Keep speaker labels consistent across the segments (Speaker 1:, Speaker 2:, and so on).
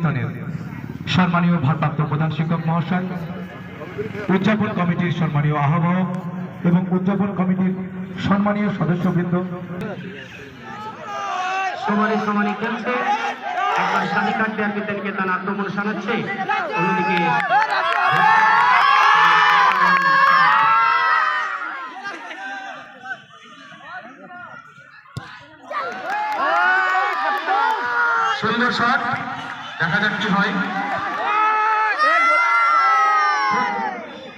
Speaker 1: বিদ্যানিকেতনের সম্মানীয় ভারপ্রাপ্ত প্রধান শিক্ষক মহাশয় উদযাপন কমিটির সম্মানীয় আহ্বায়ক এবং উদযাপন কমিটির সম্মানীয় সদস্যবৃন্দ।
Speaker 2: সমানে সমানে খেলছে একবার স্বাধিকার দেওয়ার বিদ্যানিকেতন আক্রমণ শানাচ্ছে। অন্যদিকে
Speaker 3: সুন্দর শট। দেখা যাক কি হয়।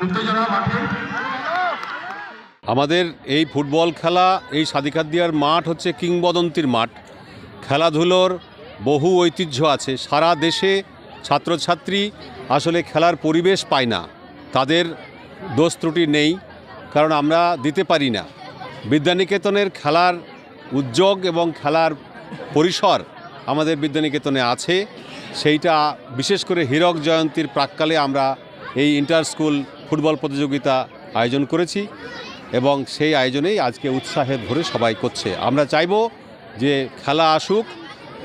Speaker 3: উত্তেজনা মাঠে
Speaker 4: আমাদের এই ফুটবল খেলা, এই সাদিকাদিয়ার মাঠ হচ্ছে কিংবদন্তির মাঠ। খেলাধুলোর বহু ঐতিহ্য আছে। সারা দেশে ছাত্রছাত্রী আসলে খেলার পরিবেশ পায় না। তাদের দোষ ত্রুটি নেই, কারণ আমরা দিতে পারি না। বিদ্যানিকেতনের খেলার উদ্যোগ এবং খেলার পরিসর আমাদের বিদ্যানিকেতনে আছে। সেইটা বিশেষ করে হীরক জয়ন্তীর প্রাককালে আমরা এই ইন্টার স্কুল ফুটবল প্রতিযোগিতা আয়োজন করেছি এবং সেই আয়োজনেই আজকে উৎসাহে ধরে সবাই করছে। আমরা চাইব যে খেলা আসুক,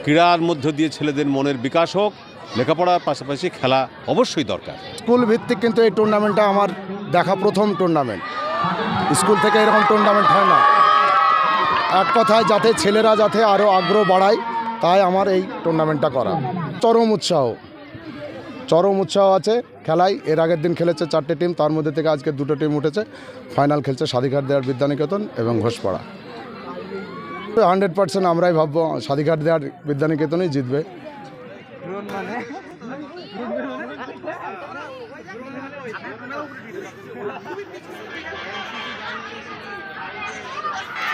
Speaker 4: ক্রীড়ার মধ্য দিয়ে ছেলেদের মনের বিকাশ হোক, লেখাপড়ার পাশাপাশি খেলা অবশ্যই দরকার।
Speaker 5: স্কুল ভিত্তিক কিন্তু এই টুর্নামেন্টটা আমার দেখা প্রথম টুর্নামেন্ট স্কুল থেকে এরকম টুর্নামেন্ট হয় না। এক কথায় যাতে ছেলেরা যাতে আরও আগ্রহ বাড়ায় তাই আমার এই টুর্নামেন্টটা করা। চরম উৎসাহ। চরম উৎসাহ আছে খেলায় এর আগের দিন খেলেছে চারটে টিম তার মধ্যে থেকে আজকে দুটো টিম উঠেছে। ফাইনাল খেলছে স্বাধিকার দেওয়ার বিদ্যানিকেতন এবং ঘোষপাড়া। হান্ড্রেড পার্সেন্ট আমরাই ভাববো স্বাধিকার দেওয়ার বিদ্যানিকেতনই জিতবে।